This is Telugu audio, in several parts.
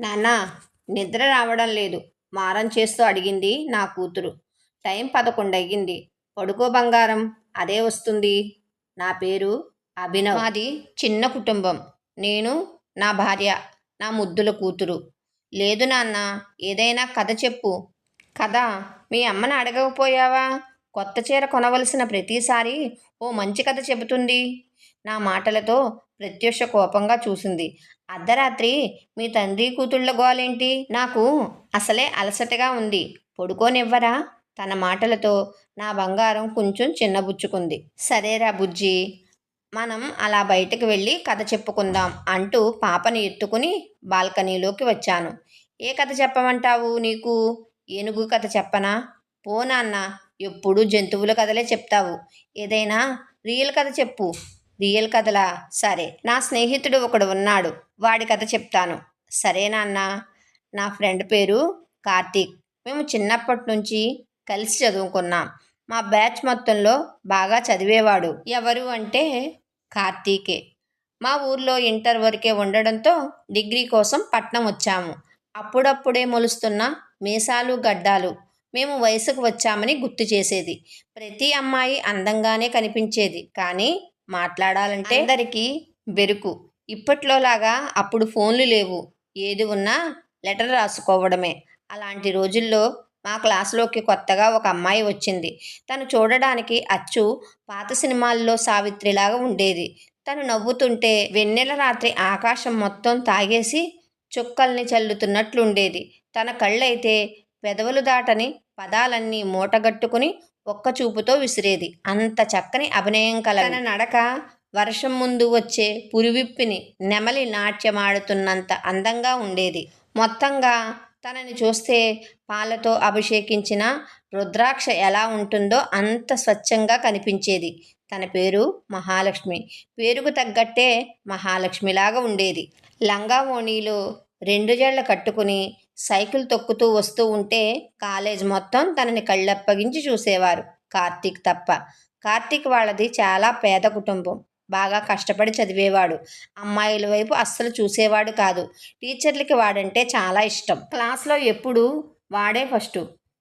నానా నిద్ర రావడం లేదు. మారం చేస్తూ అడిగింది నా కూతురు. టైం పదకొండు అయ్యింది పడుకో బంగారం అదే వస్తుంది. నా పేరు అభినవ్. మాది చిన్న కుటుంబం. నేను నా భార్య నా ముద్దుల కూతురు. లేదు నాన్న ఏదైనా కథ చెప్పు. కథ మీ అమ్మని అడగకపోయావా? కొత్త చీర కొనవలసిన ప్రతిసారి ఓ మంచి కథ చెబుతుంది. నా మాటలతో ప్రత్యూష కోపంగా చూసింది. అర్ధరాత్రి మీ తండ్రి కూతుళ్ళ గోలేంటి? నాకు అసలే అలసటగా ఉంది. పడుకోనివ్వరా? తన మాటలతో నా బంగారం కొంచెం చిన్నబుచ్చుకుంది. సరేరా బుజ్జి మనం అలా బయటకు వెళ్ళి కథ చెప్పుకుందాం అంటూ పాపని ఎత్తుకుని బాల్కనీలోకి వచ్చాను. ఏ కథ చెప్పమంటావు నీకు? ఏనుగు కథ చెప్పనా? పో నాన్న ఎప్పుడు జంతువుల కథలే చెప్తావు. ఏదైనా రియల్ కథ చెప్పు. రియల్ కథలా? సరే నా స్నేహితుడు ఒకడు ఉన్నాడు. వాడి కథ చెప్తాను. సరే నాన్న. నా ఫ్రెండ్ పేరు కార్తీక్. మేము చిన్నప్పటి నుంచి కలిసి చదువుకున్నాం. మా బ్యాచ్ మొత్తంలో బాగా చదివేవాడు. ఎవరు అంటే కార్తీకే. మా ఊర్లో ఇంటర్ వరకే ఉండడంతో డిగ్రీ కోసం పట్నం వచ్చాము. అప్పుడప్పుడే మొలుస్తున్న మీసాలు గడ్డాలు మేము వయసుకు వచ్చామని గుర్తు చేసేది. ప్రతి అమ్మాయి అందంగానే కనిపించేది. కానీ మాట్లాడాలంటే అందరికీ బెరుకు. ఇప్పట్లోలాగా అప్పుడు ఫోన్లు లేవు. ఏది ఉన్నా లెటర్ రాసుకోవడమే. అలాంటి రోజుల్లో మా క్లాసులోకి కొత్తగా ఒక అమ్మాయి వచ్చింది. తను చూడడానికి అచ్చు పాత సినిమాల్లో సావిత్రిలాగా ఉండేది. తను నవ్వుతుంటే వెన్నెల రాత్రి ఆకాశం మొత్తం తాగేసి చుక్కల్ని చల్లుతున్నట్లుండేది. తన కళ్ళైతే పెదవులు దాటని పదాలన్నీ మూటగట్టుకుని ఒక్క చూపుతో విసిరేది. అంత చక్కని అభినయం కల తన నడక వర్షం ముందు వచ్చే పురివిప్పిని నెమలి నాట్యమాడుతున్నంత అందంగా ఉండేది. మొత్తంగా తనని చూస్తే పాలతో అభిషేకించిన రుద్రాక్ష ఎలా ఉంటుందో అంత స్వచ్ఛంగా కనిపించేది. తన పేరు మహాలక్ష్మి. పేరుకు తగ్గట్టే మహాలక్ష్మిలాగా ఉండేది. లంగా ఓణీలో రెండు జళ్ళ కట్టుకుని సైకిల్ తొక్కుతూ వస్తూ ఉంటే కాలేజ్ మొత్తం తనని కళ్ళప్పగించి చూసేవారు. కార్తీక్ తప్ప. కార్తీక్ వాళ్ళది చాలా పేద కుటుంబం. బాగా కష్టపడి చదివేవాడు. అమ్మాయిల వైపు అస్సలు చూసేవాడు కాదు. టీచర్లకి వాడంటే చాలా ఇష్టం. క్లాస్లో ఎప్పుడు వాడే ఫస్ట్.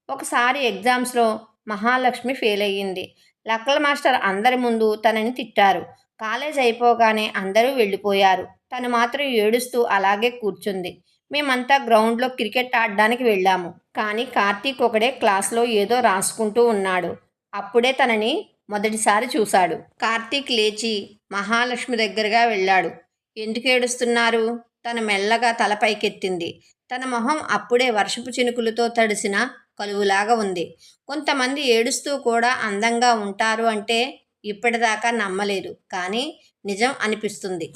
ఒకసారి ఎగ్జామ్స్లో మహాలక్ష్మి ఫెయిల్ అయ్యింది లక్కల మాస్టర్ అందరి ముందు తనని తిట్టారు. కాలేజ్ అయిపోగానే అందరూ వెళ్ళిపోయారు. తను మాత్రం ఏడుస్తూ అలాగే కూర్చుంది. మేమంతా గ్రౌండ్లో క్రికెట్ ఆడడానికి వెళ్ళాము. కానీ కార్తీక్ ఒకడే క్లాస్లో ఏదో రాసుకుంటూ ఉన్నాడు. అప్పుడే తనని మొదటిసారి చూశాడు. కార్తీక్ లేచి మహాలక్ష్మి దగ్గరగా వెళ్ళాడు. ఎందుకు ఏడుస్తున్నారు? తన మెల్లగా తల పైకెత్తింది. తన మొహం అప్పుడే వర్షపు చినుకులతో తడిసిన కలువులాగా ఉంది. కొంతమంది ఏడుస్తూ కూడా అందంగా ఉంటారు అంటే ఇప్పటిదాకా నమ్మలేదు. కానీ నిజం అనిపిస్తుంది.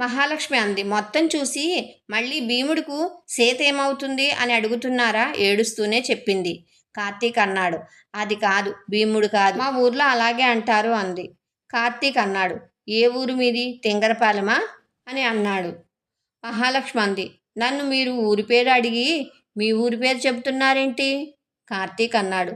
మహాలక్ష్మి అంది. మొత్తం చూసి మళ్ళీ భీముడికు సేత ఏమవుతుంది అని అడుగుతున్నారా ఏడుస్తూనే చెప్పింది. కార్తీక్ అన్నాడు. అది కాదు భీముడు కాదు. మా ఊర్లో అలాగే అంటారు అంది. కార్తీక్ అన్నాడు. ఏ ఊరు మీది? తింగరపాలెమా? అని అన్నాడు. మహాలక్ష్మి అంది. నన్ను మీరు ఊరి పేరు అడిగి మీ ఊరి పేరు చెబుతున్నారేంటి? కార్తీక్ అన్నాడు.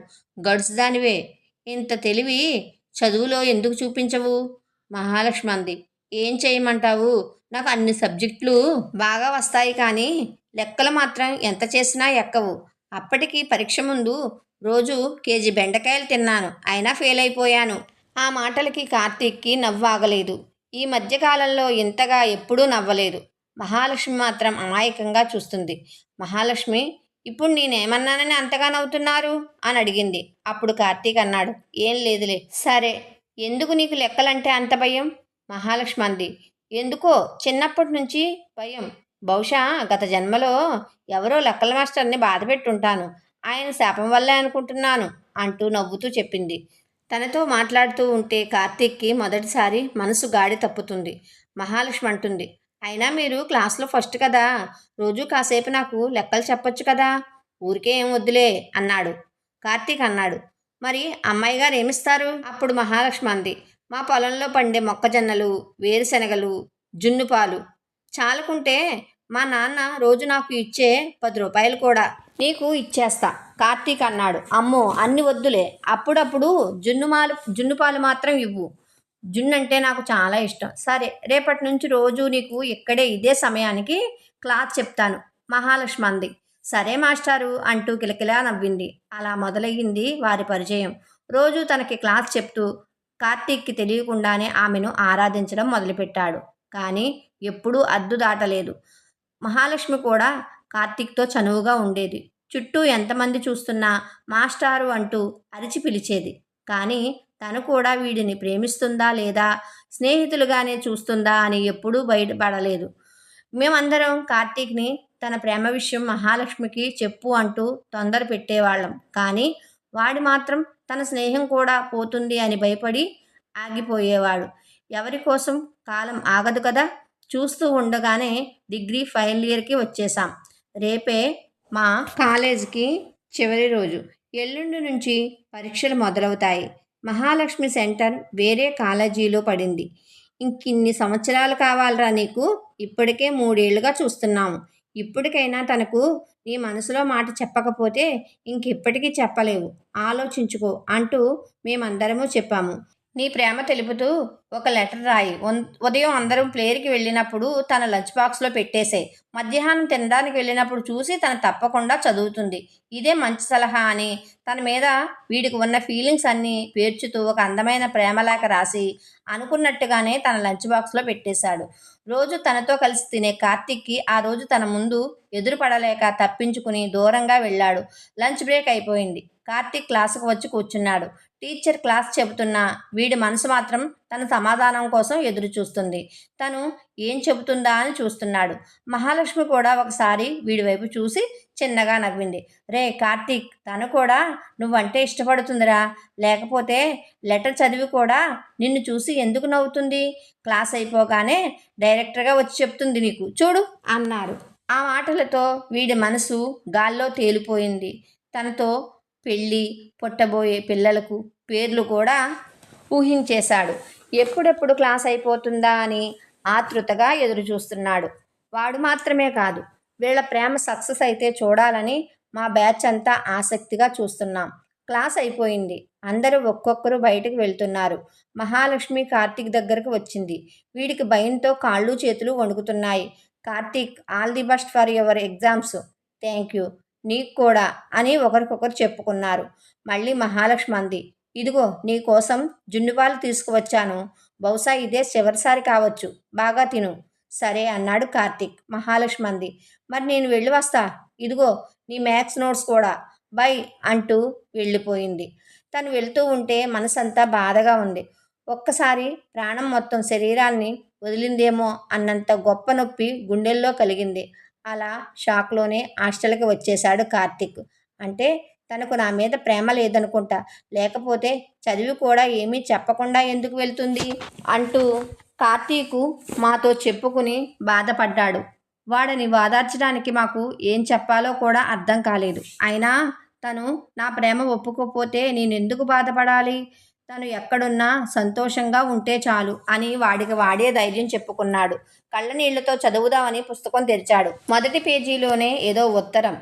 గడుసు దానివే ఇంత తెలివి చదువులో ఎందుకు చూపించవు? మహాలక్ష్మి అంది. ఏం చేయమంటావు? నాకు అన్ని సబ్జెక్టులు బాగా వస్తాయి కానీ లెక్కలు మాత్రం ఎంత చేసినా ఎక్కవు. అప్పటికి పరీక్ష ముందు రోజు కేజీ బెండకాయలు తిన్నాను. అయినా ఫెయిల్ అయిపోయాను. ఆ మాటలకి కార్తీక్కి నవ్వు ఆగలేదు ఈ మధ్యకాలంలో ఇంతగా ఎప్పుడూ నవ్వలేదు. మహాలక్ష్మి మాత్రం అమాయకంగా చూస్తుంది. మహాలక్ష్మి ఇప్పుడు నేనేమన్నానని అంతగా నవ్వుతున్నారు? అని అడిగింది. అప్పుడు కార్తీక్ అన్నాడు ఏం లేదులే. సరే ఎందుకు నీకు లెక్కలంటే అంత భయం? మహాలక్ష్మి అంది. ఎందుకో చిన్నప్పటి నుంచి భయం. బహుశా గత జన్మలో ఎవరో లెక్కల మాస్టర్ని బాధ పెట్టుంటాను. ఆయన శాపం వల్లే అనుకుంటున్నాను అంటూ నవ్వుతూ చెప్పింది. తనతో మాట్లాడుతూ ఉంటే కార్తీక్కి మొదటిసారి మనసు గాడి తప్పుతుంది. మహాలక్ష్మి అంటుంది. అయినా మీరు క్లాస్లో ఫస్ట్ కదా? రోజు కాసేపు నాకు లెక్కలు చెప్పొచ్చు కదా? ఊరికే ఏం వద్దులే అన్నాడు. కార్తీక్ అన్నాడు. మరి అమ్మాయి గారు ఏమిస్తారు? అప్పుడు మహాలక్ష్మి అంది. మా పొలంలో పండే మొక్కజొన్నలు వేరుశనగలు జున్నుపాలు చాలకుంటే మా నాన్న రోజు నాకు ఇచ్చే పది రూపాయలు కూడా నీకు ఇచ్చేస్తా. కార్తీక్ అన్నాడు. అమ్మో అన్ని వద్దులే. అప్పుడప్పుడు జున్నుమాలు జున్నుపాలు మాత్రం ఇవ్వు. జున్ను అంటే నాకు చాలా ఇష్టం. సరే రేపటి నుంచి రోజు నీకు ఇక్కడే ఇదే సమయానికి క్లాస్ చెప్తాను. మహాలక్ష్మి అంది. సరే మాస్టారు అంటూ కిలకిలా నవ్వింది. అలా మొదలయ్యింది వారి పరిచయం. రోజు తనకి క్లాస్ చెప్తూ కార్తీక్కి తెలియకుండానే ఆమెను ఆరాధించడం మొదలుపెట్టాడు. కానీ ఎప్పుడూ అద్దు దాటలేదు. మహాలక్ష్మి కూడా కార్తీక్తో చనువుగా ఉండేది. చుట్టూ ఎంతమంది చూస్తున్నా మాస్టారు అంటూ అరిచి పిలిచేది. కానీ తను కూడా వీడిని ప్రేమిస్తుందా లేదా స్నేహితులుగానే చూస్తుందా అని ఎప్పుడూ బయటపడలేదు. మేమందరం కార్తీక్ని తన ప్రేమ విషయం మహాలక్ష్మికి చెప్పు అంటూ తొందర పెట్టేవాళ్ళం కానీ వాడి మాత్రం తన స్నేహం కూడా పోతుంది అని భయపడి ఆగిపోయేవాడు. ఎవరి కోసం కాలం ఆగదు కదా? చూస్తూ ఉండగానే డిగ్రీ ఫైనల్ ఇయర్కి వచ్చేసాం రేపే మా కాలేజీకి చివరి రోజు. ఎల్లుండి నుంచి పరీక్షలు మొదలవుతాయి. మహాలక్ష్మి సెంటర్ వేరే కాలేజీలో పడింది. ఇంకిన్ని సంవత్సరాలు కావాలరా నీకు? ఇప్పటికే మూడేళ్ళుగా చూస్తున్నాము. ఇప్పటికైనా తనకు నీ మనసులో మాట చెప్పకపోతే ఇంకెప్పటికీ చెప్పలేవు. ఆలోచించుకో అంటూ మేమందరము చెప్పాము. నీ ప్రేమ తెలుపుతూ ఒక లెటర్ రాయి. ఉదయం అందరం ప్లేయర్కి వెళ్ళినప్పుడు తన లంచ్ బాక్స్లో పెట్టేసే మధ్యాహ్నం తినడానికి వెళ్ళినప్పుడు చూసి తను తప్పకుండా చదువుతుంది. ఇదే మంచి సలహా అని తన మీద వీడికి ఉన్న ఫీలింగ్స్ అన్నీ పేర్చుతూ ఒక అందమైన ప్రేమలేఖ రాసి అనుకున్నట్టుగానే తన లంచ్ బాక్స్లో పెట్టేశాడు. రోజు తనతో కలిసి తినే కార్తిక్కి ఆ రోజు తన ముందు ఎదురుపడలేక తప్పించుకుని దూరంగా వెళ్ళాడు. లంచ్ బ్రేక్ అయిపోయింది. కార్తిక్ క్లాసుకు వచ్చి కూర్చున్నాడు. టీచర్ క్లాస్ చెబుతున్నా వీడి మనసు మాత్రం తన సమాధానం కోసం ఎదురు చూస్తుంది తను ఏం చెబుతుందా అని చూస్తున్నాడు. మహాలక్ష్మి కూడా ఒకసారి వీడి వైపు చూసి చిన్నగా నవ్వింది. రే కార్తీక్ తను కూడా నువ్వంటే ఇష్టపడుతుందిరా. లేకపోతే లెటర్ చదివి కూడా నిన్ను చూసి ఎందుకు నవ్వుతుంది? క్లాస్ అయిపోగానే డైరెక్టర్గా వచ్చి చెప్తుంది నీకు. చూడు అన్నారు. ఆ మాటలతో వీడి మనసు గాల్లో తేలిపోయింది. తనతో పెళ్ళి పుట్టబోయే పిల్లలకు పేర్లు కూడా ఊహించేశాడు. ఎప్పుడెప్పుడు క్లాస్ అయిపోతుందా అని ఆతృతగా ఎదురు చూస్తున్నాడు వాడు మాత్రమే కాదు వీళ్ళ ప్రేమ సక్సెస్ అయితే చూడాలని మా బ్యాచ్ అంతా ఆసక్తిగా చూస్తున్నాం. క్లాస్ అయిపోయింది. అందరూ ఒక్కొక్కరు బయటకు వెళ్తున్నారు. మహాలక్ష్మి కార్తీక్ దగ్గరకు వచ్చింది. వీడికి భయంతో కాళ్ళు చేతులు వణుకుతున్నాయి. Karthik all the best for your exams. Thank you. నీకు కూడా అని ఒకరికొకరు చెప్పుకున్నారు. మళ్ళీ మహాలక్ష్మి అంది ఇదిగో నీ కోసం జున్నుపాలు తీసుకువచ్చాను. బహుశా ఇదే చివరిసారి కావచ్చు. బాగా తిను. సరే అన్నాడు కార్తీక్. మహాలక్ష్మి అంది మరి నేను వెళ్ళి వస్తా. ఇదిగో నీ మ్యాథ్స్ నోట్స్ కూడా. బై అంటూ వెళ్ళిపోయింది. తను వెళ్తూ ఉంటే మనసంతా బాధగా ఉంది. ఒక్కసారి ప్రాణం మొత్తం శరీరాన్ని వదిలిందేమో అన్నంత గొప్ప నొప్పి గుండెల్లో కలిగింది. అలా షాక్లోనే హాస్టల్కి వచ్చేశాడు కార్తీక్. అంటే తనకు నా మీద ప్రేమ లేదనుకుంటా. లేకపోతే చదివి కూడా ఏమీ చెప్పకుండా ఎందుకు వెళ్తుంది? అంటూ కార్తీకు మాతో చెప్పుకుని బాధపడ్డాడు. వాడిని వాదార్చడానికి మాకు ఏం చెప్పాలో కూడా అర్థం కాలేదు. అయినా తను నా ప్రేమ ఒప్పుకోకపోతే నేను ఎందుకు బాధపడాలి? తను ఎక్కడున్నా సంతోషంగా ఉంటే చాలు అని వాడికి వాడే ధైర్యం చెప్పుకున్నాడు. కళ్ళ నీళ్ళతో చదువుదామని పుస్తకం తెరిచాడు. మొదటి పేజీలోనే ఏదో ఉత్తరం.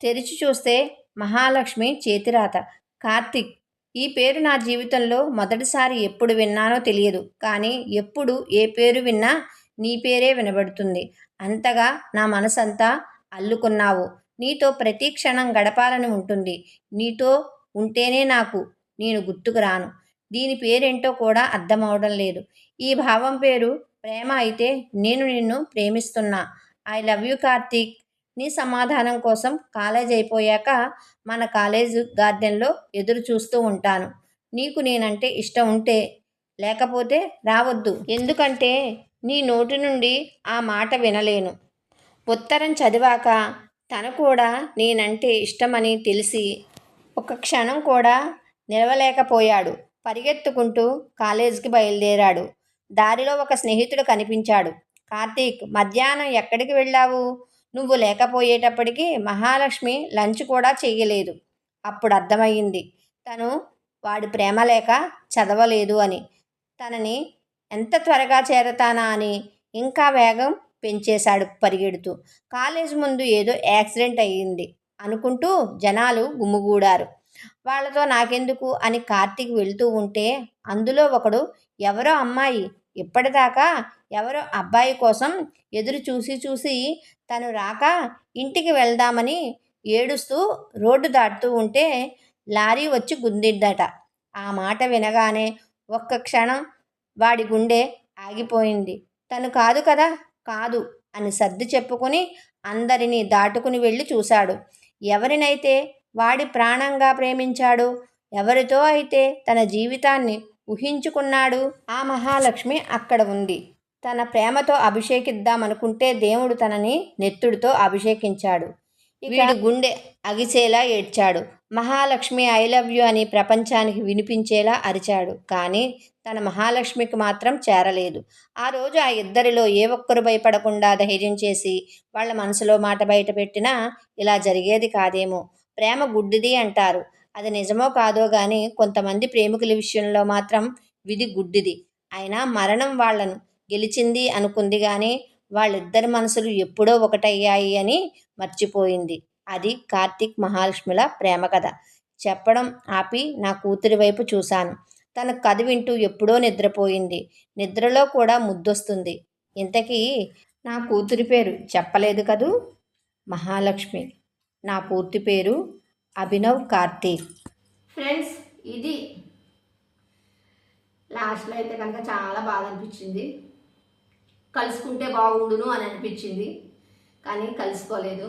తెరిచి చూస్తే మహాలక్ష్మి చేతిరాత. కార్తిక్ ఈ పేరు నా జీవితంలో మొదటిసారి ఎప్పుడు విన్నానో తెలియదు. కానీ ఎప్పుడు ఏ పేరు విన్నా నీ పేరే వినబడుతుంది. అంతగా నా మనసంతా అల్లుకున్నావు. నీతో ప్రతి క్షణం గడపాలని ఉంటుంది. నీతో ఉంటేనే నాకు నేను గుర్తుకు రాను. దీని పేరేంటో కూడా అర్థమవడం లేదు. ఈ భావం పేరు ప్రేమ అయితే నేను నిన్ను ప్రేమిస్తున్నా. I love you Karthik. నీ సమాధానం కోసం కాలేజ్ అయిపోయాక మన కాలేజ్ గార్డెన్లో ఎదురు చూస్తూ ఉంటాను. నీకు నేనంటే ఇష్టం ఉంటే లేకపోతే రావద్దు. ఎందుకంటే నీ నోటి నుండి ఆ మాట వినలేను. ఉత్తరం చదివాక తను కూడా నేనంటే ఇష్టమని తెలిసి ఒక క్షణం కూడా నిలవలేకపోయాడు. పరిగెత్తుకుంటూ కాలేజీకి బయలుదేరాడు. దారిలో ఒక స్నేహితుడు కనిపించాడు. కార్తీక్ మధ్యాహ్నం ఎక్కడికి వెళ్ళావు? నువ్వు లేకపోయేటప్పటికీ మహాలక్ష్మి లంచ్ కూడా చేయలేదు అప్పుడు అర్థమయ్యింది. తను వాడి ప్రేమ లేక చదవలేదు అని. తనని ఎంత త్వరగా చేరతానా అని ఇంకా వేగం పెంచేశాడు పరిగెడుతూ. కాలేజ్ ముందు ఏదో యాక్సిడెంట్ అయ్యింది అనుకుంటూ జనాలు గుమ్ముగూడారు వాళ్ళతో నాకెందుకు అని కార్తీక్ వెళ్తూ ఉంటే అందులో ఒకడు ఎవరో అమ్మాయి ఇప్పటిదాకా ఎవరో అబ్బాయి కోసం ఎదురు చూసి చూసి తను రాక ఇంటికి వెళ్దామని ఏడుస్తూ రోడ్డు దాటుతూ ఉంటే లారీ వచ్చి గుందిద్దట ఆ మాట వినగానే ఒక్క క్షణం వాడి గుండె ఆగిపోయింది. తను కాదు కదా కాదు అని సర్ది చెప్పుకుని అందరినీ దాటుకుని వెళ్ళి చూశాడు. ఎవరినైతే వాడి ప్రాణంగా ప్రేమించాడు. ఎవరితో అయితే తన జీవితాన్ని ఊహించుకున్నాడు ఆ మహాలక్ష్మి అక్కడ ఉంది. తన ప్రేమతో అభిషేకిద్దామనుకుంటే దేవుడు తనని నెత్తుడితో అభిషేకించాడు. వీడి గుండె అగిసేలా ఏడ్చాడు. మహాలక్ష్మి ఐ లవ్ యు అని ప్రపంచానికి వినిపించేలా అరిచాడు. కానీ తన మహాలక్ష్మికి మాత్రం చేరలేదు. ఆ రోజు ఆ ఇద్దరిలో ఏ ఒక్కరు భయపడకుండా ధైర్యం చేసి వాళ్ళ మనసులో మాట బయట పెట్టినా ఇలా జరిగేది కాదేమో. ప్రేమ గుడ్డిది అంటారు. అది నిజమో కాదో కానీ కొంతమంది ప్రేమికుల విషయంలో మాత్రం విధి గుడ్డిది. అయినా మరణం వాళ్ళను గెలిచింది అనుకుంది కానీ వాళ్ళిద్దరి మనసులు ఎప్పుడో ఒకటయ్యాయి అని మర్చిపోయింది. అది కార్తీక్ మహాలక్ష్మిల ప్రేమ కథ. చెప్పడం ఆపి నా కూతురి వైపు చూశాను. తన కథ వింటూ ఎప్పుడో నిద్రపోయింది. నిద్రలో కూడా ముద్దొస్తుంది. ఇంతకీ నా కూతురి పేరు చెప్పలేదు కదూ? మహాలక్ష్మి. నా పూర్తి పేరు అభినవ్ కార్తీక్. ఫ్రెండ్స్ ఇది లాస్ట్లో అయితే కనుక చాలా బాధ అనిపించింది. కలుసుకుంటే బాగుండును అని అనిపించింది కానీ కలుసుకోలేదు.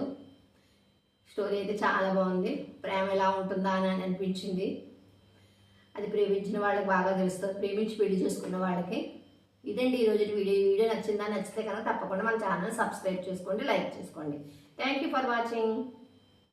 స్టోరీ అయితే చాలా బాగుంది. ప్రేమ ఎలా ఉంటుందా అని అని అనిపించింది. అది ప్రేమించిన వాళ్ళకి బాగా తెలుస్తుంది ప్రేమించి పెళ్ళి చేసుకున్న వాళ్ళకి. ఇదండి ఈరోజు వీడియో. వీడియో నచ్చిందా నచ్చితే కనుక తప్పకుండా మన ఛానల్ సబ్స్క్రైబ్ చేసుకోండి లైక్ చేసుకోండి. Thank you for watching